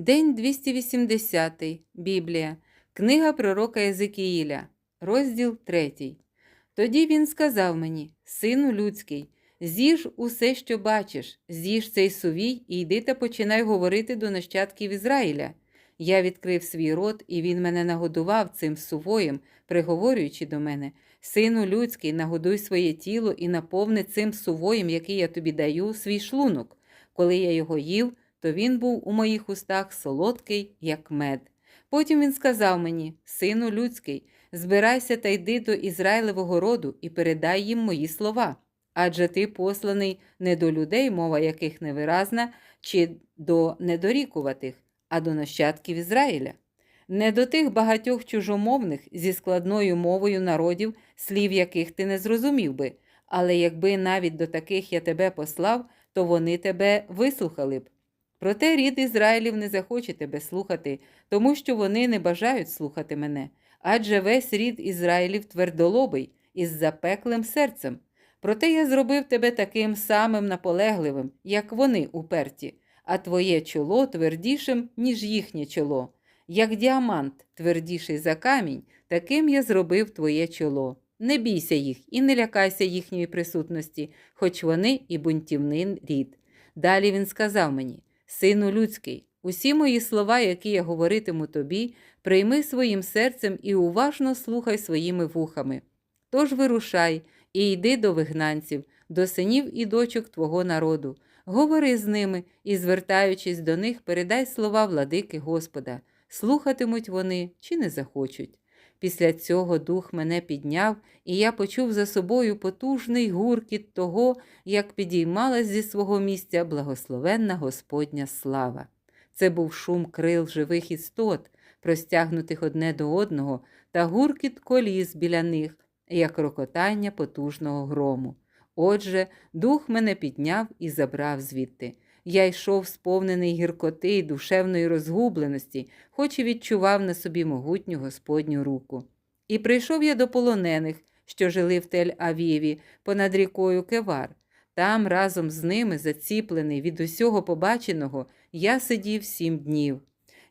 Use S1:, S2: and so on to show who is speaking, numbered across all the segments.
S1: День 280. Біблія. Книга пророка Єзикіїля. Розділ 3. Тоді він сказав мені: Сину людський, з'їж усе, що бачиш, з'їж цей сувій і йди та починай говорити до нащадків Ізраїля. Я відкрив свій рот, і він мене нагодував цим сувоєм, приговорюючи до мене: Сину людський, нагодуй своє тіло і наповни цим сувоєм, який я тобі даю, свій шлунок. Коли я його їв, то він був у моїх устах солодкий, як мед. Потім він сказав мені: Сину людський, збирайся та йди до Ізраїлевого роду і передай їм мої слова. Адже ти посланий не до людей, мова яких невиразна, чи до недорікуватих, а до нащадків Ізраїля. Не до тих багатьох чужомовних зі складною мовою народів, слів яких ти не зрозумів би, але якби навіть до таких я тебе послав, то вони тебе вислухали б. Проте рід Ізраїлів не захоче тебе слухати, тому що вони не бажають слухати мене, адже весь рід Ізраїлів твердолобий із запеклим серцем. Проте я зробив тебе таким самим наполегливим, як вони уперті, а твоє чоло твердішим, ніж їхнє чоло. Як діамант, твердіший за камінь, таким я зробив твоє чоло. Не бійся їх і не лякайся їхньої присутності, хоч вони і бунтівний рід. Далі він сказав мені: Сину людський, усі мої слова, які я говоритиму тобі, прийми своїм серцем і уважно слухай своїми вухами. Тож вирушай і йди до вигнанців, до синів і дочок твого народу, говори з ними і, звертаючись до них, передай слова владики Господа, слухатимуть вони чи не захочуть. Після цього дух мене підняв, і я почув за собою потужний гуркіт того, як підіймалась зі свого місця благословенна Господня слава. Це був шум крил живих істот, простягнутих одне до одного, та гуркіт коліс біля них, як рокотання потужного грому. Отже, дух мене підняв і забрав звідти. Я йшов сповнений гіркоти й душевної розгубленості, хоч і відчував на собі могутню Господню руку. І прийшов я до полонених, що жили в Тель-Авіві, понад рікою Кевар. Там, разом з ними, заціплений від усього побаченого, я сидів сім днів.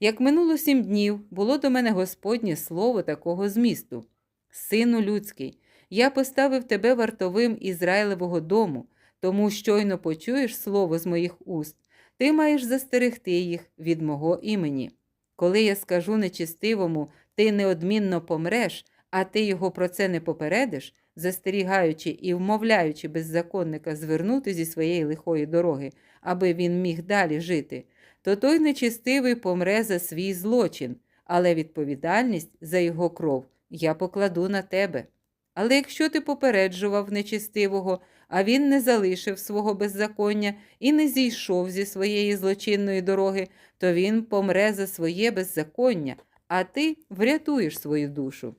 S1: Як минуло сім днів, було до мене Господнє слово такого змісту. Сину людський, я поставив тебе вартовим Ізраїлевого дому, тому щойно почуєш слово з моїх уст, ти маєш застерегти їх від мого імені. Коли я скажу нечистивому, ти неодмінно помреш, а ти його про це не попередиш, застерігаючи і вмовляючи беззаконника звернути зі своєї лихої дороги, аби він міг далі жити, то той нечистивий помре за свій злочин, але відповідальність за його кров я покладу на тебе. Але якщо ти попереджував нечистивого, а він не залишив свого беззаконня і не зійшов зі своєї злочинної дороги, то він помре за своє беззаконня, а ти врятуєш свою душу.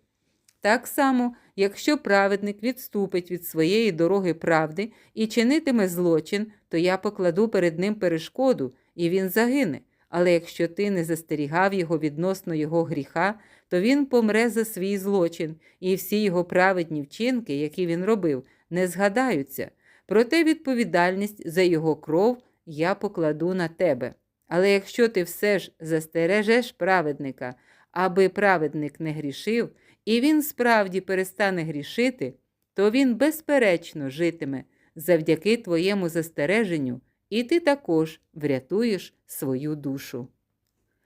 S1: Так само, якщо праведник відступить від своєї дороги правди і чинитиме злочин, то я покладу перед ним перешкоду, і він загине. Але якщо ти не застерігав його відносно його гріха, то він помре за свій злочин, і всі його праведні вчинки, які він робив, не згадаються. Проте відповідальність за його кров я покладу на тебе. Але якщо ти все ж застережеш праведника, аби праведник не грішив, і він справді перестане грішити, то він безперечно житиме завдяки твоєму застереженню, і ти також врятуєш свою душу.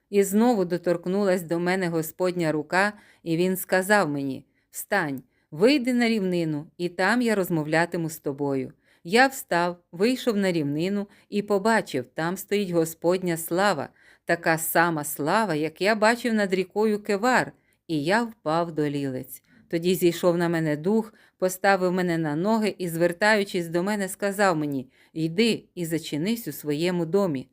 S1: І знову доторкнулась до мене Господня рука, і він сказав мені: Встань, вийди на рівнину, і там я розмовлятиму з тобою. Я встав, вийшов на рівнину і побачив, там стоїть Господня слава, така сама слава, як я бачив над рікою Кевар, і я впав до лілець. Тоді зійшов на мене дух, поставив мене на ноги і, звертаючись до мене, сказав мені: Йди і зачинись у своєму домі.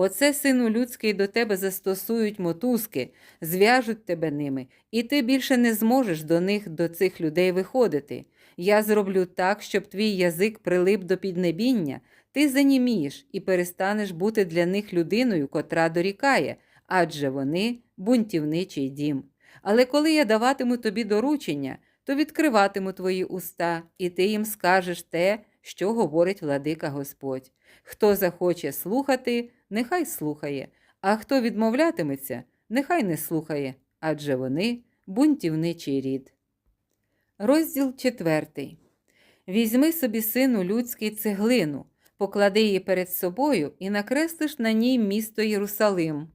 S1: Оце, сину людський, до тебе застосують мотузки, зв'яжуть тебе ними, і ти більше не зможеш до них, до цих людей виходити. Я зроблю так, щоб твій язик прилип до піднебіння, ти занімієш і перестанеш бути для них людиною, котра дорікає, адже вони бунтівничий дім. Але коли я даватиму тобі доручення, то відкриватиму твої уста, і ти їм скажеш те, що говорить владика Господь. Хто захоче слухати, нехай слухає, А хто відмовлятиметься, нехай не слухає, адже вони бунтівничий рід. Розділ четвертий. Візьми собі, сину людський, цеглину, поклади її перед собою і накреслиш на ній місто Єрусалим.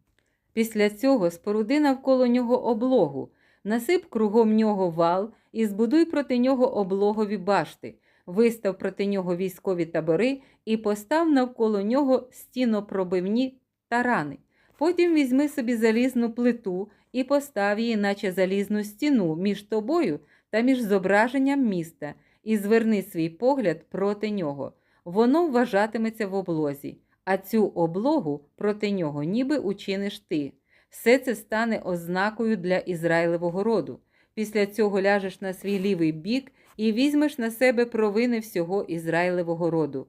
S1: Після цього споруди навколо нього облогу, насип кругом нього вал і збудуй проти нього облогові башти, вистав проти нього військові табори і постав навколо нього стінопробивні тарани. Потім візьми собі залізну плиту і постав її, наче залізну стіну, між тобою та між зображенням міста, і зверни свій погляд проти нього. Воно вважатиметься в облозі, а цю облогу проти нього ніби учиниш ти. Все це стане ознакою для Ізраїлевого роду. Після цього ляжеш на свій лівий бік і візьмеш на себе провини всього Ізраїлевого роду.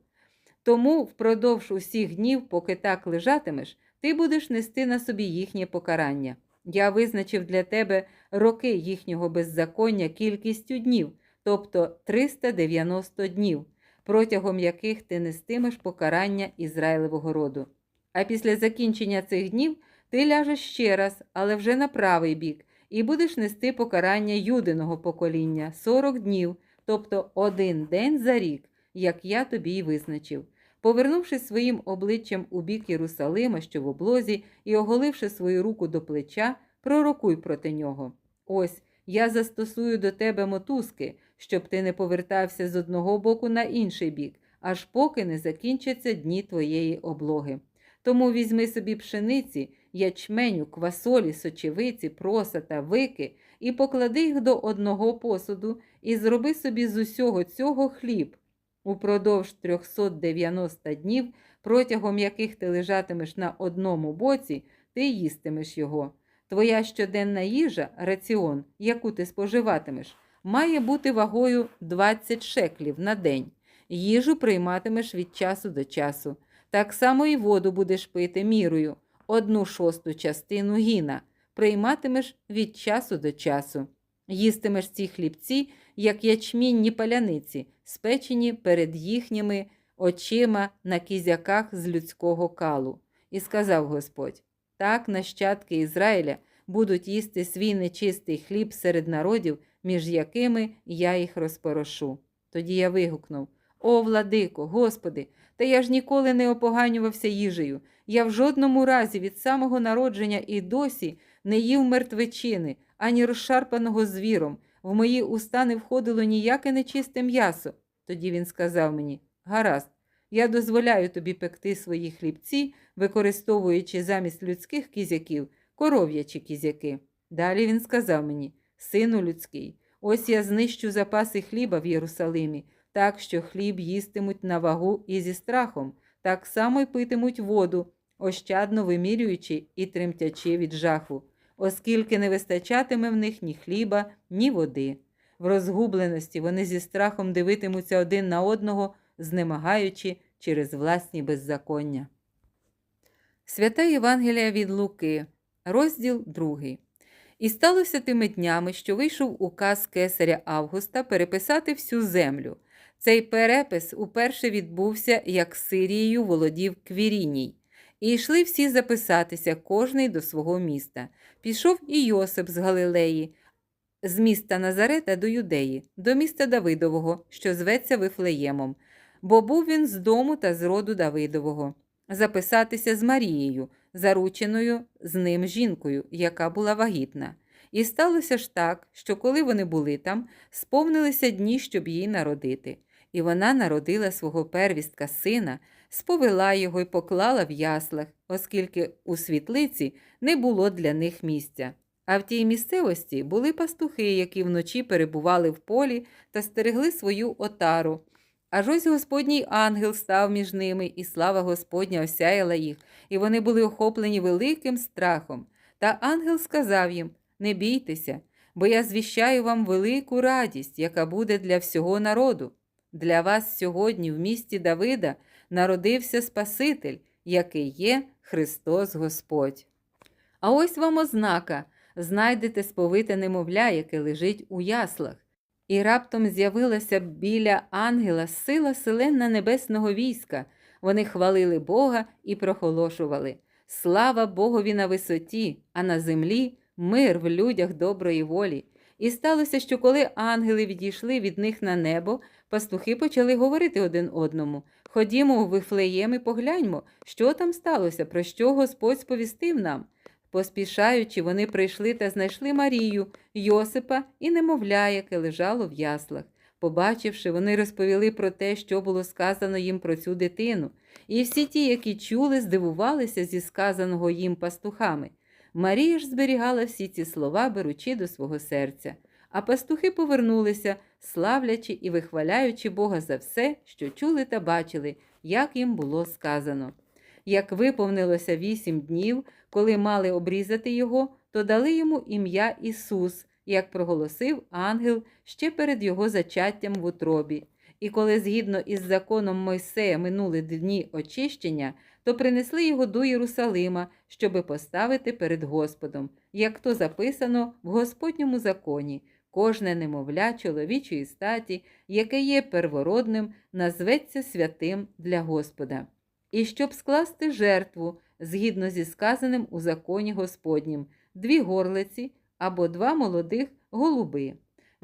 S1: Тому впродовж усіх днів, поки так лежатимеш, ти будеш нести на собі їхнє покарання. Я визначив для тебе роки їхнього беззаконня кількістю днів, тобто 390 днів, протягом яких ти нестимеш покарання Ізраїлевого роду. А після закінчення цих днів ти ляжеш ще раз, але вже на правий бік, і будеш нести покарання юдиного покоління 40 днів, тобто один день за рік, як я тобі й визначив. Повернувшись своїм обличчям у бік Єрусалима, що в облозі, і оголивши свою руку до плеча, пророкуй проти нього. Ось я застосую до тебе мотузки, щоб ти не повертався з одного боку на інший бік, аж поки не закінчаться дні твоєї облоги. Тому візьми собі пшениці, ячменю, квасолі, сочевиці, проса та вики, і поклади їх до одного посуду, і зроби собі з усього цього хліб. Упродовж 390 днів, протягом яких ти лежатимеш на одному боці, ти їстимеш його. Твоя щоденна їжа, раціон, яку ти споживатимеш, має бути вагою 20 шеклів на день. Їжу прийматимеш від часу до часу. Так само і воду будеш пити мірою, одну шосту частину гіна, прийматимеш від часу до часу. Їстимеш ці хлібці, як ячмінні паляниці, спечені перед їхніми очима на кізяках з людського калу. І сказав Господь: так нащадки Ізраїля будуть їсти свій нечистий хліб серед народів, між якими я їх розпорошу. Тоді я вигукнув: О, владико, Господи, та я ж ніколи не опоганювався їжею. Я в жодному разі від самого народження і досі не їв мертвечини, ані розшарпаного звіром. В мої уста не входило ніяке нечисте м'ясо. Тоді він сказав мені: Гаразд, я дозволяю тобі пекти свої хлібці, використовуючи замість людських кізяків коров'ячі кізяки. Далі він сказав мені: Сину людський, ось я знищу запаси хліба в Єрусалимі, так що хліб їстимуть на вагу і зі страхом, так само й питимуть воду, ощадно вимірюючи і тремтячи від жаху, оскільки не вистачатиме в них ні хліба, ні води. В розгубленості вони зі страхом дивитимуться один на одного, знемагаючи через власні беззаконня. Свята Євангелія від Луки, розділ 2. І сталося тими днями, що вийшов указ кесаря Августа переписати всю землю. Цей перепис уперше відбувся, як Сирією володів Квіріній. І йшли всі записатися, кожний до свого міста. Пішов і Йосип з Галилеї, з міста Назарета до Юдеї, до міста Давидового, що зветься Вифлеємом, бо був він з дому та з роду Давидового, записатися з Марією, зарученою з ним жінкою, яка була вагітна. І сталося ж так, що коли вони були там, сповнилися дні, щоб їй народити. І вона народила свого первістка сина, сповела його й поклала в яслах, оскільки у світлиці не було для них місця. А в тій місцевості були пастухи, які вночі перебували в полі та стерегли свою отару. Аж ось Господній ангел став між ними, і слава Господня осяяла їх, і вони були охоплені великим страхом. Та ангел сказав їм: Не бійтеся, бо я звіщаю вам велику радість, яка буде для всього народу. Для вас сьогодні в місті Давида народився Спаситель, який є Христос Господь. А ось вам ознака знайдете сповите немовля, яке лежить у яслах. І раптом з'явилася біля ангела сила селена небесного війська. Вони хвалили Бога і проголошували. Слава Богові на висоті, а на землі мир в людях доброї волі. І сталося, що коли ангели відійшли від них на небо, пастухи почали говорити один одному Ходімо у Вифлеєм і погляньмо, що там сталося, про що Господь сповістив нам. Поспішаючи, вони прийшли та знайшли Марію, Йосипа і немовля, яке лежало в яслах. Побачивши, вони розповіли про те, що було сказано їм про цю дитину, і всі ті, які чули, здивувалися зі сказаного їм пастухами. Марія ж зберігала всі ці слова, беручи до свого серця. А пастухи повернулися, славлячи і вихваляючи Бога за все, що чули та бачили, як їм було сказано. Як виповнилося вісім днів, коли мали обрізати його, то дали йому ім'я Ісус, як проголосив ангел ще перед його зачаттям в утробі. І коли згідно із законом Мойсея минули дні очищення, то принесли його до Єрусалима, щоби поставити перед Господом, як то записано в Господньому законі. Кожне немовля чоловічої статі, яке є первородним, назветься святим для Господа. І щоб скласти жертву, згідно зі сказаним у законі Господнім, дві горлиці або два молодих голуби.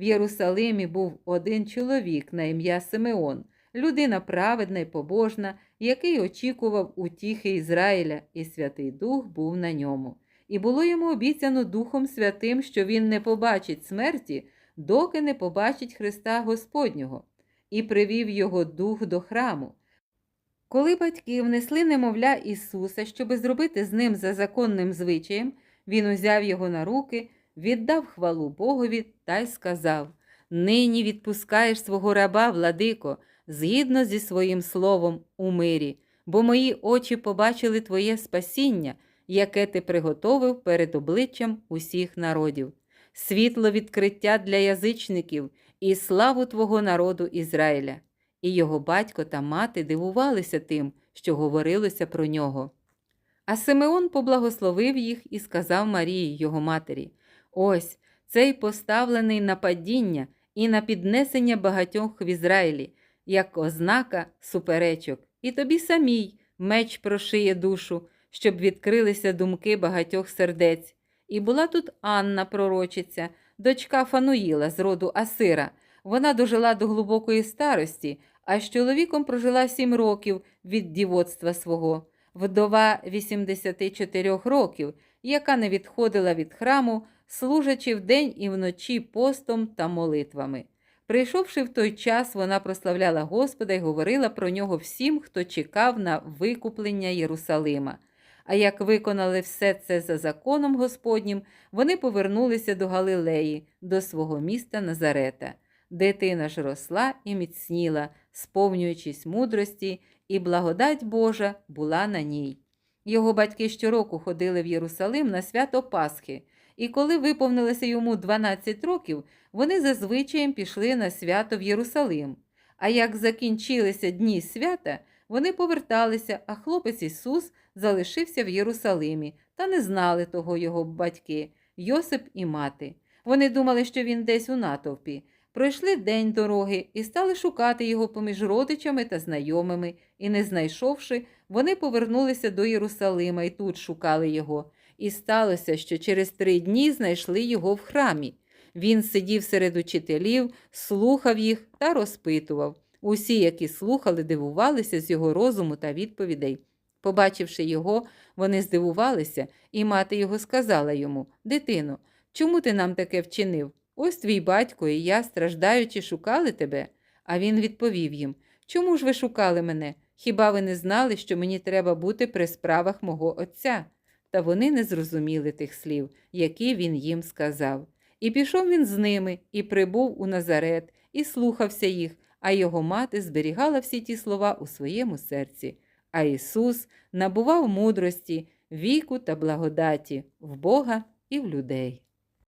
S1: В Єрусалимі був один чоловік на ім'я Симеон, людина праведна й побожна, який очікував утіхи Ізраїля, і Святий Дух був на ньому. І було йому обіцяно Духом Святим, що він не побачить смерті, доки не побачить Христа Господнього, і привів його дух до храму. Коли батьки внесли немовля Ісуса, щоби зробити з ним за законним звичаєм, він узяв його на руки, віддав хвалу Богові та й сказав: Нині відпускаєш свого раба, владико, згідно зі своїм словом у мирі, бо мої очі побачили Твоє спасіння, яке ти приготовив перед обличчям усіх народів, світло відкриття для язичників і славу Твого народу Ізраїля. І його батько та мати дивувалися тим, що говорилося про нього. А Симеон поблагословив їх і сказав Марії, його матері: Ось цей поставлений на падіння і на піднесення багатьох в Ізраїлі, як ознака суперечок, і тобі самій меч прошиє душу, щоб відкрилися думки багатьох сердець. І була тут Анна, пророчиця, дочка Фануїла з роду Асира. Вона дожила до глибокої старості, а з чоловіком прожила сім років від дівоцтва свого, вдова 84 років, яка не відходила від храму, служачи вдень і вночі постом та молитвами. Прийшовши в той час, вона прославляла Господа й говорила про нього всім, хто чекав на викуплення Єрусалима. А як виконали все це за законом Господнім, вони повернулися до Галилеї, до свого міста Назарета. Дитина ж росла і міцніла, сповнюючись мудрості, і благодать Божа була на ній. Його батьки щороку ходили в Єрусалим на свято Пасхи, і коли виповнилося йому 12 років, вони зазвичаєм пішли на свято в Єрусалим. А як закінчилися дні свята, вони поверталися, а хлопець Ісус залишився в Єрусалимі та не знали того його батьки, Йосип і мати. Вони думали, що він десь у натовпі. Пройшли день дороги і стали шукати його поміж родичами та знайомими, і, не знайшовши, вони повернулися до Єрусалима і тут шукали його. І сталося, що через три дні знайшли його в храмі. Він сидів серед учителів, слухав їх та розпитував. Усі, які слухали, дивувалися з його розуму та відповідей. Побачивши його, вони здивувалися, і мати його сказала йому Дитино, чому ти нам таке вчинив? Ось твій батько і я, страждаючи, шукали тебе. А він відповів їм Чому ж ви шукали мене? Хіба ви не знали, що мені треба бути при справах мого отця? Та вони не зрозуміли тих слів, які він їм сказав. І пішов він з ними, і прибув у Назарет, і слухався їх, а його мати зберігала всі ті слова у своєму серці. А Ісус набував мудрості, віку та благодаті в Бога і в людей.